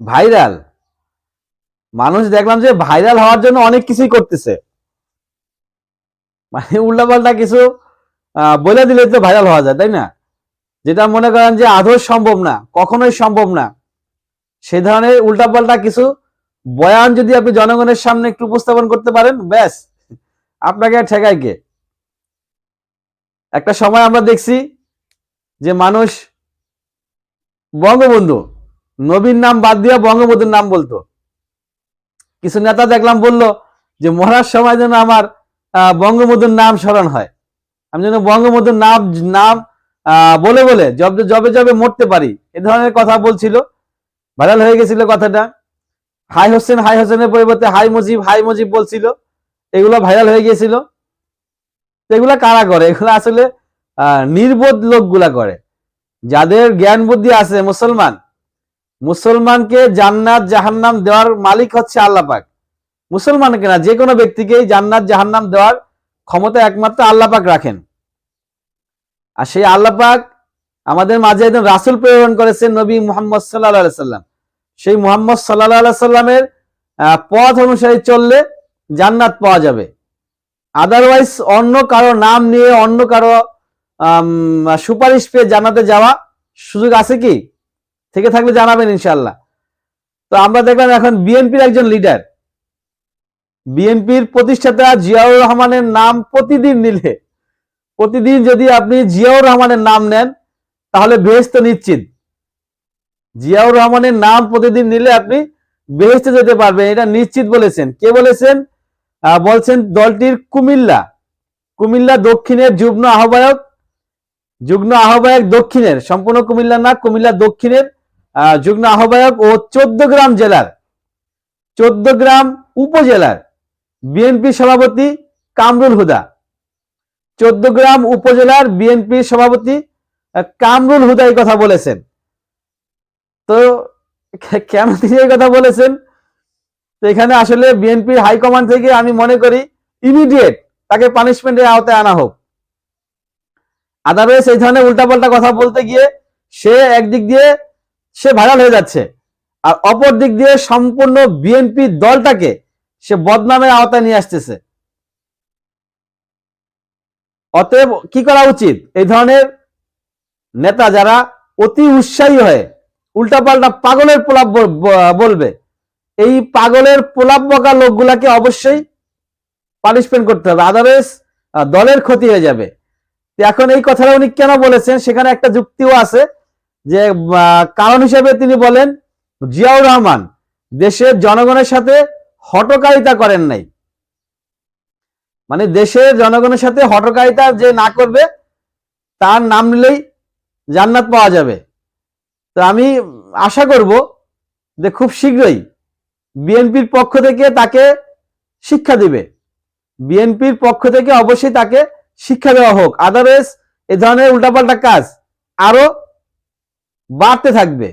Viral. মানুষ দেখলাম যে ভাইরাল হওয়ার জন্য অনেক কিছুই করতেছে। মানে উল্টাপাল্টা কিছু বলে দিলে তো ভাইরাল হওয়া যায়, তাই না? যেটা মনে করেন যে আদৌ সম্ভব না, কখনোই সম্ভব না। সে ধরনের উল্টাপাল্টা কিছু বয়ান যদি আপনি জনগণের সামনে একটু উপস্থাপন করতে পারেন, ব্যাস, আপনাকে ঠেকায় কে? একটা সময় আমরা দেখছি যে মানুষ বঙ্গবন্ধু নবীর নাম বাদ দিয়ে বঙ্গবন্ধুর নাম বলতো। কিছু নেতা দেখলাম বলল যে মরার সময় যেন আমার বঙ্গবন্ধুর নাম স্মরণ হয়। আমি যেন বঙ্গবন্ধুর নাম নাম বলে বলে জবে জবে জবে মরতে পারি। এ ধরনের কথা বলছিল। ভাইরাল হয়ে গেছিল কথাটা। হাই হোসেন, হাই হোসেনের পরিবর্তে হাই মুজিব হাই মুজিব বলছিল। এগুলো ভাইরাল হয়ে গিয়েছিল। এগুলা কারা করে? এগুলো আসলে নির্বোধ লোকগুলা করে। যাদের জ্ঞান বুদ্ধি আছে মুসলমান মুসলমানকে জান্নাত, জাহান্নাম দেওয়ার মালিক হচ্ছে আল্লাহ পাক। মুসলমানকে না যে কোনো ব্যক্তিকেই জান্নাত, জাহান্নাম দেওয়ার ক্ষমতা একমাত্র আল্লাহ পাক রাখেন। আর সেই আল্লাহ পাক আমাদের মাঝে একজন রাসুল প্রেরণ করেছেন নবী মুহাম্মদ সাল্লাহ সাল্লাম। সেই মুহাম্মদ সাল্লাহ সাল্লামের পথ অনুসারে চললে জান্নাত পাওয়া যাবে। আদারওয়াইজ অন্য কারও নাম নিয়ে অন্য কারও সুপারিশ পেয়ে জান্নাতে যাওয়া সুযোগ আছে কি? থেকে থাকলে জানাবেন ইনশাল্লাহ তো আমরা দেখলাম এখন বিএনপির একজন লিডার বিএনপির প্রতিষ্ঠাতা জিয়াউর রহমানের নাম প্রতিদিন নিলে। প্রতিদিন যদি আপনি জিয়াউর রহমানের নাম নেন, তাহলে বেহেস্ত নিশ্চিত। জিয়াউর রহমানের নাম প্রতিদিন নিলে আপনি বেহেস্তে যেতে পারবেন, এটা নিশ্চিত বলেছেন। কে বলেছেন? বলছেন দলটির কুমিল্লা। কুমিল্লা দক্ষিণের যুগ্ম আহ্বায়ক। যুগ্ম আহ্বায়ক দক্ষিণের, সম্পূর্ণ কুমিল্লা না, কুমিল্লা দক্ষিণের যুগ্ম আহ্বায়ক ও চোদ্দ গ্রাম জেলার, চোদ্দ গ্রাম উপজেলার বিএনপি সভাপতি কামরুল হুদা, চোদ্দ গ্রাম উপজেলার বিএনপি সভাপতি কামরুল হুদা এই কথা বলেছেন। তো কেন তিনি এই কথা বলেছেন? তো এখানে আসলে বিএনপির হাইকমান্ড থেকে আমি মনে করি ইমিডিয়েট তাকে পানিশমেন্টের আওতায় আনা হোক। আদারওয়াইজ এই ধরনের উল্টাপাল্টা কথা বলতে গিয়ে সে একদিক দিয়ে সে ভাইরাল হয়ে যাচ্ছে। আর অপর দিক দিয়ে সম্পূর্ণ বিএনপি দলটাকে সে বদনামের আওতায় নিয়ে আসতেছে। অতএব কি করা উচিত? এই ধরনের নেতা যারা অতি উৎসাহী হয়ে উল্টাপাল্টা পাগলের প্রলাপ বল- বলবে, এই পাগলের প্রলাপ বকা লোকগুলাকে অবশ্যই পানিশমেন্ট করতে হবে। আদারওয়াইজ দলের ক্ষতি হয়ে যাবে। এখন এই কথাটা উনি কেন বলেছেন? সেখানে একটা যুক্তিও আছে। যে কারণ হিসেবে তিনি বলেন, জিয়াউর রহমান দেশের জনগণের সাথে হটকারিতা করেন নাই। মানে দেশের জনগণের সাথে হটকারিতা যে না করবে, তার নাম নিলেই জান্নাত পাওয়া যাবে। তো আমি আশা করব যে খুব শীঘ্রই বিএনপির পক্ষ থেকে তাকে শিক্ষা দিবে। বিএনপির পক্ষ থেকে অবশ্যই তাকে শিক্ষা দেওয়া হোক। আদারওয়াইজ এ ধরনের উল্টাপাল্টা কাজ আরও বাড়তে থাকবে।